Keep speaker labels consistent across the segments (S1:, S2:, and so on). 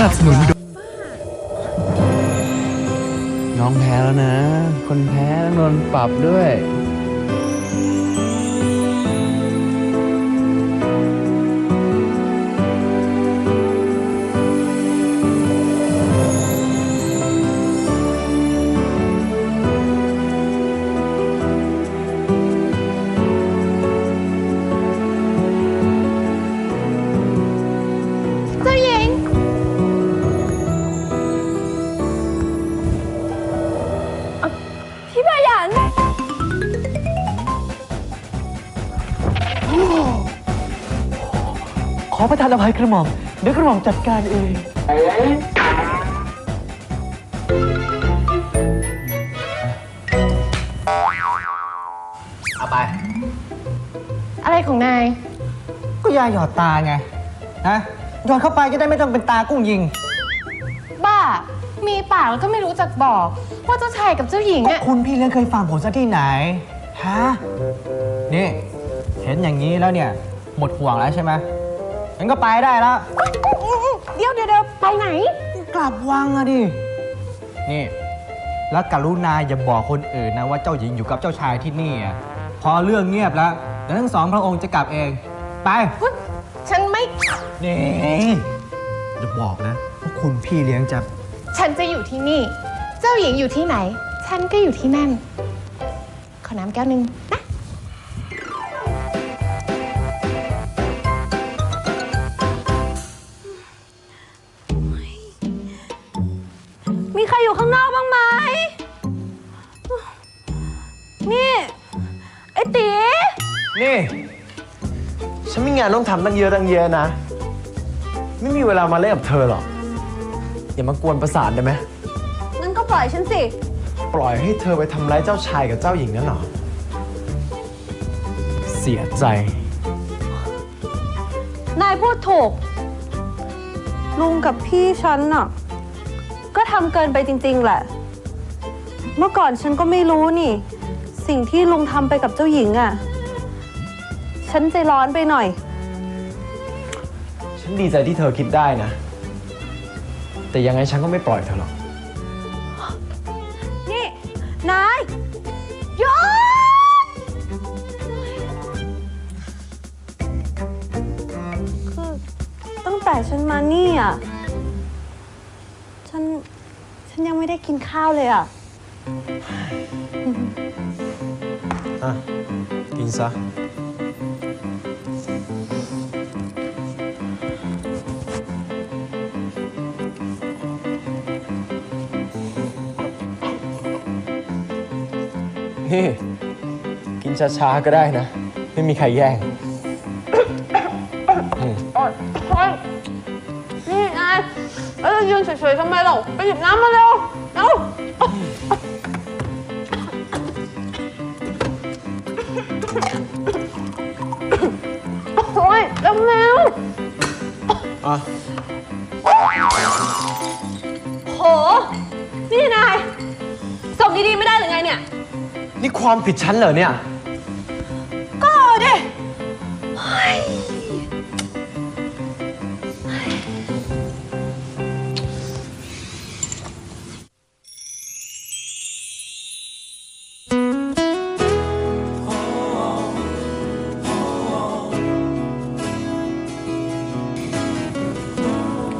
S1: นับสนุนโดยน้องแพ้แล้วนะ คนแพ้ต้องโดนปรับด้วย
S2: อประทานอภัยกระหม่อมเดี๋ยวกระหม่อมจัดการเอง
S1: เอาไป
S3: อะไรของนาย
S2: ก็ยาหยอดตาไงฮะหยอดเข้าไปจะได้ไม่ต้องเป็นตากุ้งยิง
S3: บ้า มีปากแล้วก็ไม่รู้จักบอก ว่าเจ้าชายกับเจ้าหญิง
S2: ก็
S3: อะ
S2: คุณพี่เลี้ยงเคยฟังผมซะที่ไหน ฮะ นี่ เห็นอย่างนี้แล้วเนี่ย หมดห่วงแล้วใช่ไหม งั้นก็ไปได้แล้ว
S3: เดี๋ยวเดี๋ยวเดี๋ยวไปไหน
S2: กลับวังอะดิ นี่ แล้วกรุณาอย่าบอกคนอื่นนะว่าเจ้าหญิงอยู่กับเจ้าชายที่นี่อะพอเรื่องเงียบแล้วเดี๋ยวทั้งสองพระองค์จะกลับเอง ไป
S3: ฉันไม่
S2: นี่อย่าบอกนะว่าคุณพี่เลี้ยงจะ
S3: ฉันจะอยู่ที่นี่ เจ้าหญิงอยู่ที่ไหน ฉันก็อยู่ที่นั่น ขอน้ำแก้วหนึ่งนะ
S4: งานต้
S5: องทำตั้งเยอะตั้งเยอะนะ ไม่มีเวลามาเล่นกับเธอหรอก อย่ามากวนประสาทได้ไหม
S4: งั้นก็ปล่อยฉันสิ
S5: ปล่อยให้เธอไปทำร้ายเจ้าชายกับเจ้าหญิงนั่นหรอ เสียใจ
S4: นายพูดถูก ลุงกับพี่ฉันน่ะ ก็ทำเกินไปจริง ๆ แหละ เมื่อก่อนฉันก็ไม่รู้นี่ สิ่งที่ลุงทำไปกับเจ้าหญิงอะ่ะ ฉันใจร้อนไปหน่อย
S5: ฉันดีใจที่เธอคิดได้นะ แต่ยังไงฉันก็ไม่ปล่อยเธอหรอก
S4: นี่ นายหยุดคือตั้งแต่ฉันมานี่อะ ฉัน ฉันยังไม่ได้กินข้าวเลยอะ
S5: อะ กินซะ นี่ กินช้าๆก็ได้นะ ไม่มีใครแย่ง
S4: นี่นายเอ้ยยืนเฉยๆทำไมหรอไปหยิบน้ำมาเร็วเอ้าโอ้ยเร็วเร็ว
S5: อะ
S4: นี่
S5: ความผิดฉันเหรอเนี่ย
S4: ก็เอาดิ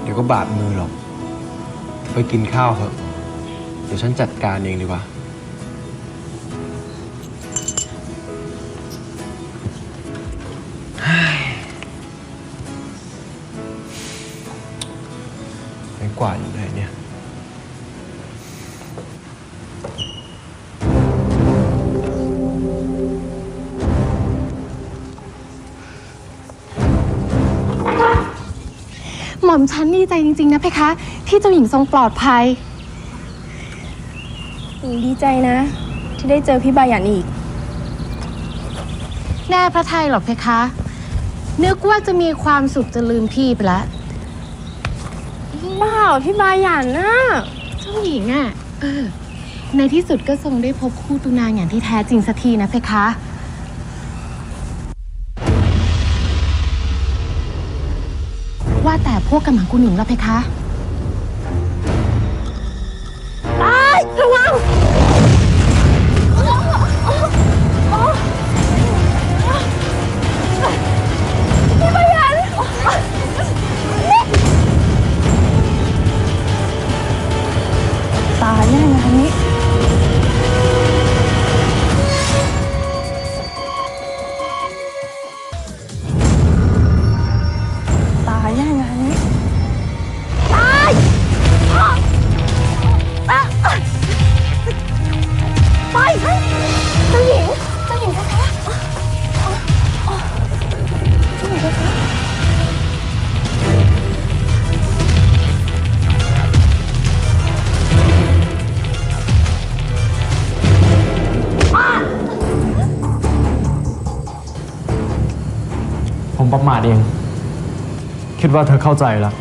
S5: เดี๋ยวก็บาดมือหรอก ไปกินข้าวเถอะ เดี๋ยวฉันจัดการเองดีกว่า กวาดอยู่ไหนเนี่ย
S3: หม่อมฉันดีใจจริง ๆ นะเพคะ ที่เจ้าหญิงทรงปลอดภัย
S6: หญิงดีใจนะ ที่ได้เจอพี่บายันอีก
S3: แน่พระไทยหรอกเพคะ นึกว่าจะมีความสุขจะลืมพี่ไปแล้ว
S6: เปล่าพี่บายันนะ
S3: เจ้าหญิงอะเออในที่สุดก็ทรงได้พบคู่ตุนางอย่างที่แท้จริงสักทีนะเพคะ ว่าแต่พวกกำมังกุหนิงล่ะเพคะ
S2: ทเอง คิดว่าเธอเข้าใจแล้ว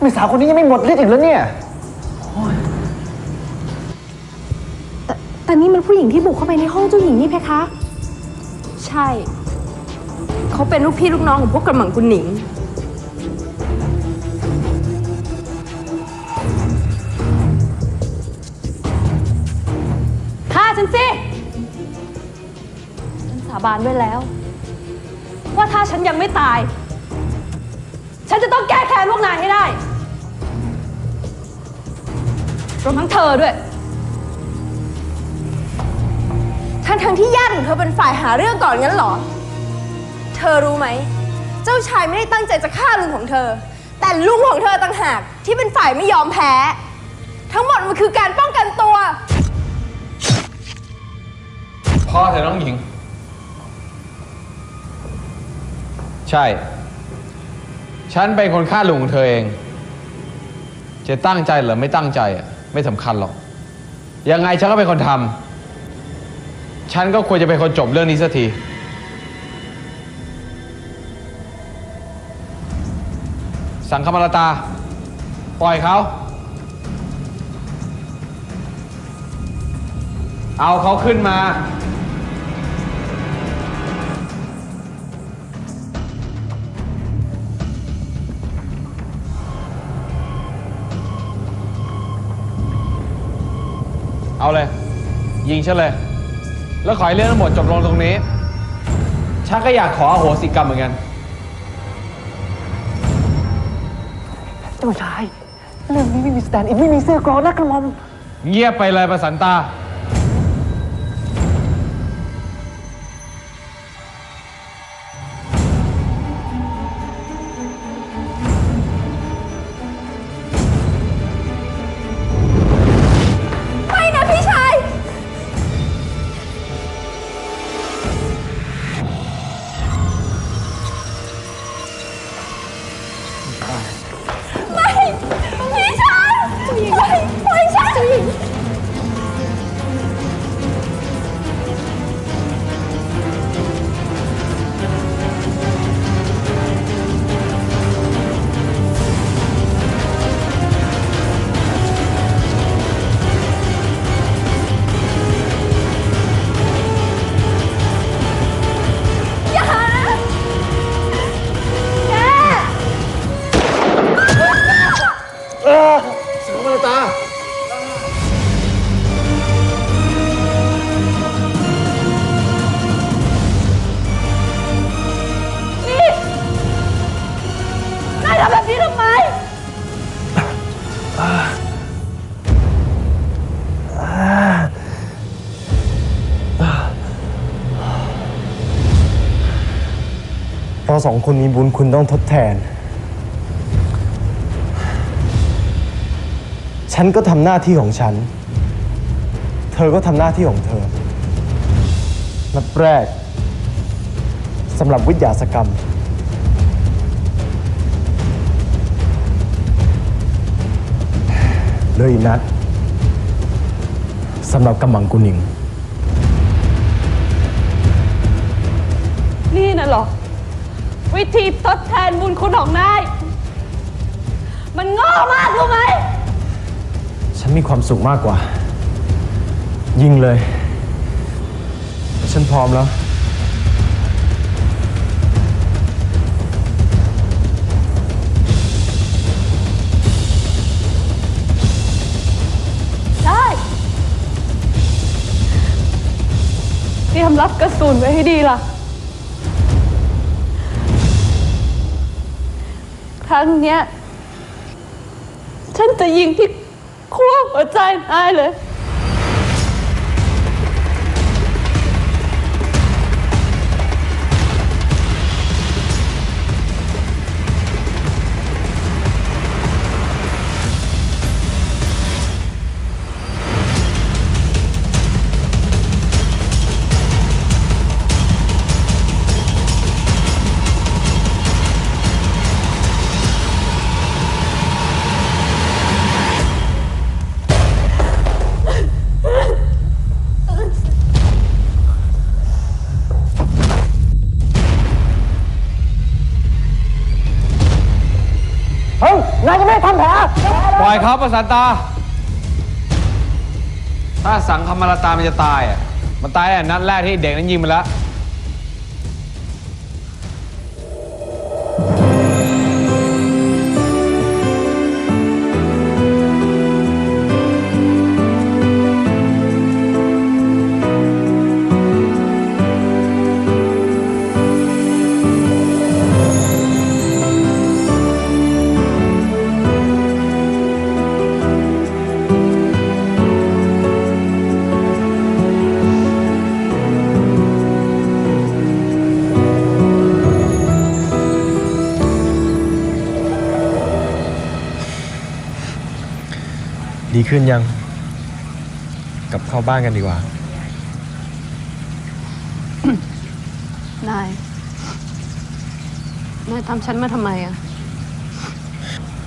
S2: ไม่สาวคนนี้ยังไม่หมดฤทธิ์อีกแล้วเนี่ย
S4: แต่นี่มันผู้หญิงที่บุกเข้าไปในห้องเจ้าหญิงนี่เพคะ ใช่ เขาเป็นลูกพี่ลูกน้องของพวกกระหม่อมกุนหนิง บานไว้แล้ว ว่าถ้าฉันยังไม่ตาย ฉันจะต้องแก้แค้นพวกนายให้ได้รวมทั้งเธอด้วย
S6: ทั้งทั้งที่ญาติของเธอเป็นฝ่ายหาเรื่องก่อนงั้นเหรอ เธอรู้ไหม เจ้าชายไม่ได้ตั้งใจจะฆ่าลุงของเธอ แต่ลุงของเธอต่างหากที่เป็นฝ่ายไม่ยอมแพ้ ทั้งหมดมันคือการป้องกันตัว
S7: พ่อเธอน้องหญิง ใช่ ฉันเป็นคนฆ่าลุงของเธอเอง จะตั้งใจหรือไม่ตั้งใจอะไม่สำคัญหรอก ยังไงฉันก็เป็นคนทำฉันก็ควรจะเป็นคนจบเรื่องนี้สักที สังคมรตา ปล่อยเขา เอาเขาขึ้นมา เอาเลย ยิงฉันเลย แล้วขอให้เรื่องทั้งหมดจบลงตรงนี้ฉันก็อยากขออโหสิกรรมเหมือนกัน
S2: เจ้าชาย เรื่องนี้ไม่มีสแตนด์อินไม่มีเสื้อกรองนะกระหม่อม
S7: เงียบไปเลยประสันตา
S6: สู้มาต่อนี่นายทำแบบนี้ทำไม
S5: เราสองคนมีบุญคุณต้องทดแทน ฉันก็ทำหน้าที่ของฉัน เธอก็ทำหน้าที่ของเธอ นัดแรกสำหรับวิทยาศกรรม เลยนัดสำหรับกำมังกุนิง
S4: นี่น่ะเหรอ วิธีทดแทนบุญคุณของนาย มันโง่มากรู้ไหม
S5: มีความสุขมากกว่า ยิงเลย ฉันพร้อมแล้ว
S4: เตรียมรับกระสุนไว้ให้ดีล่ะ ครั้งเนี้ย ฉันจะยิงที่ ขั้วหัว ยเลย
S5: เฮ้ยนายจะไม่ทำแผล
S7: ปล่อยเขาประสานตา ถ้าสังคมรตามันจะตายอะ มันตายอะนัดแรกที่เด็กนั้นยิงมันแล้ว
S5: ขึ้นยัง กลับเข้าบ้านกันดีกว่า
S4: นาย นายทำฉันมาทำไมอะ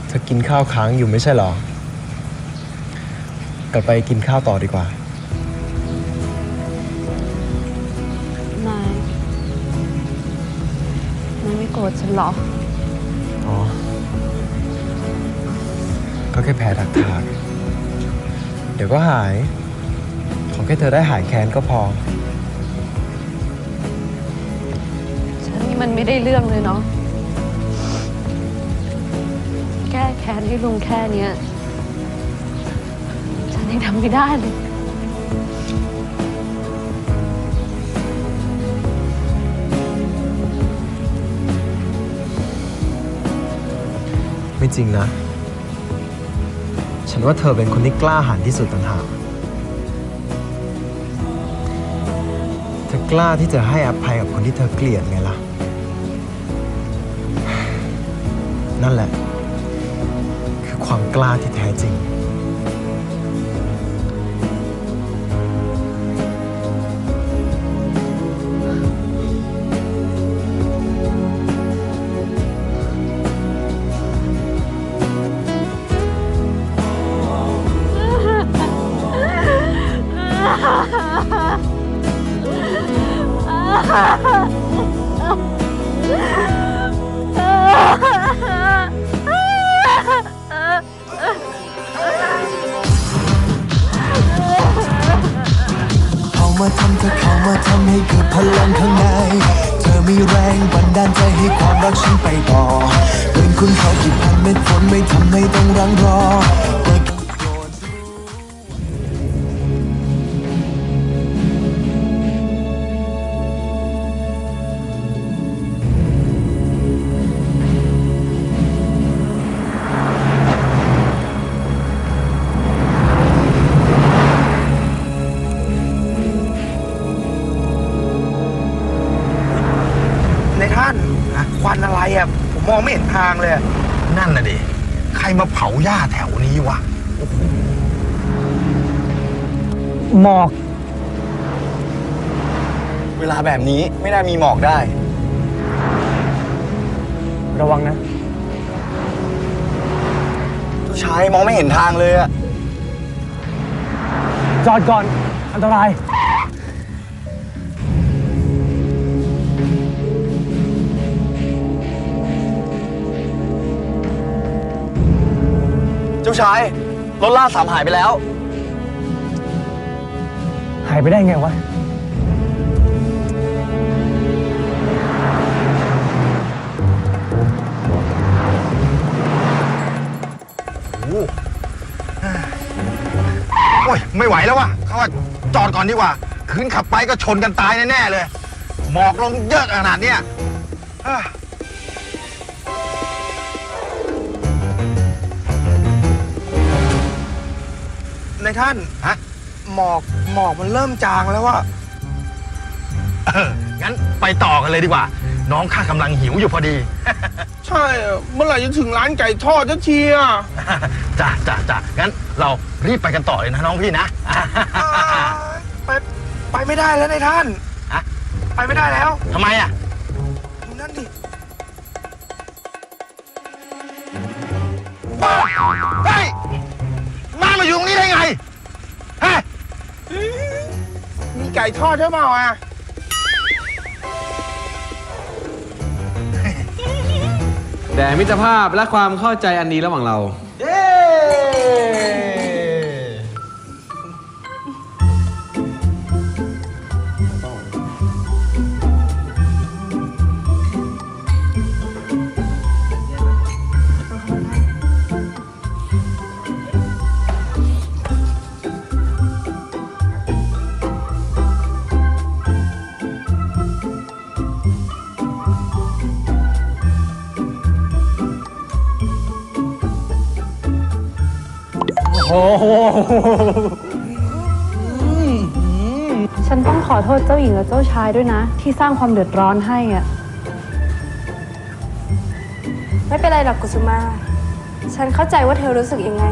S5: เธอกินข้าวค้างอยู่ไม่ใช่เหรอ กลับไปกินข้าวต่อดีกว่า
S4: นาย นายไม่โกรธฉันเหรอ
S5: อ๋อ ก็แค่แพ้ถักถาก เดี๋ยวก็หาย ขอแค่เธอได้หายแค้นก็พอ
S4: ฉันนี่มันไม่ได้เรื่องเลยเนาะ แก้แค้นให้ลุงแค่เนี้ย ฉันยังทำไม่ได้เลย
S5: ไม่จริงนะ ฉันว่าเธอเป็นคนที่กล้าหาญที่สุดต่างหากเธอกล้าที่จะให้อภัยกับคนที่เธอเกลียดไงล่ะ นั่นแหละ คือความกล้าที่แท้จริง
S8: คุณเขากี่พันเม็ดฝนไม่ทำให้ต้องรังรอ
S9: ถวนี้วะ
S5: หมอก
S9: เวลาแบบนี้ไม่น่ามีหมอกได้
S5: ระวังนะ
S9: เจ้าชายมองไม่เห็นทางเลยอะ
S5: จอดก่อน อันตราย
S9: เจ้าชาย รถล่าสามหายไปแล้ว
S5: หายไปได้ไงวะ
S9: โอ้ย ไม่ไหวแล้วว่ะเขาว่าจอดก่อนดีกว่า คืนขับไปก็ชนกันตายแน่ ๆ เลย หมอกลงเยอะขนาดเนี้ยเอ้ อในท่านฮะ หมอกหมอกมันเริ่มจางแล้วว่าเอองั้นไปต่อกันเลยดีกว่า น้องข้ากำลังหิวอยู่พอดี
S10: ใช่อะเมื่อไหร่จะถึงร้านไก่ทอดจะเชีย
S9: จ้ะจ้ะจ้ะงั้นเรารีบไปกันต่อเลยนะน้องพี่นะ
S10: ไปไปไม่ได้แล้วในายท่าน
S9: ฮะ
S10: ไปไม่ได้แล้ว
S9: ทำไมอะ
S10: ก่ทอดใช่เปล่าอะ
S7: แต่มิตรภาพและความเข้าใจอันนี้ระหว่างเรา
S2: โอ้โห
S4: ฉันต้องขอโทษเจ้าหญิงและเจ้าชายด้วยนะ ที่สร้างความเดือดร้อนให้อะ
S6: ไม่เป็นไรหรอกกุสุมา ฉันเข้าใจว่าเธอรู้สึกยังไง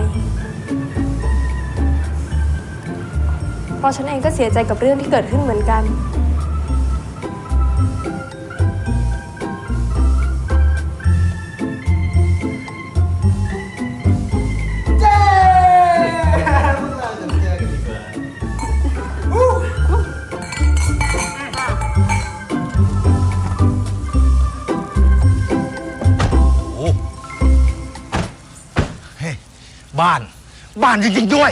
S6: เพราะฉันเองก็เสียใจกับเรื่องที่เกิดขึ้นเหมือนกัน
S9: บ้าน บ้านจริงๆด้วย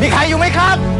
S9: มีใครอยู่ไหมครับ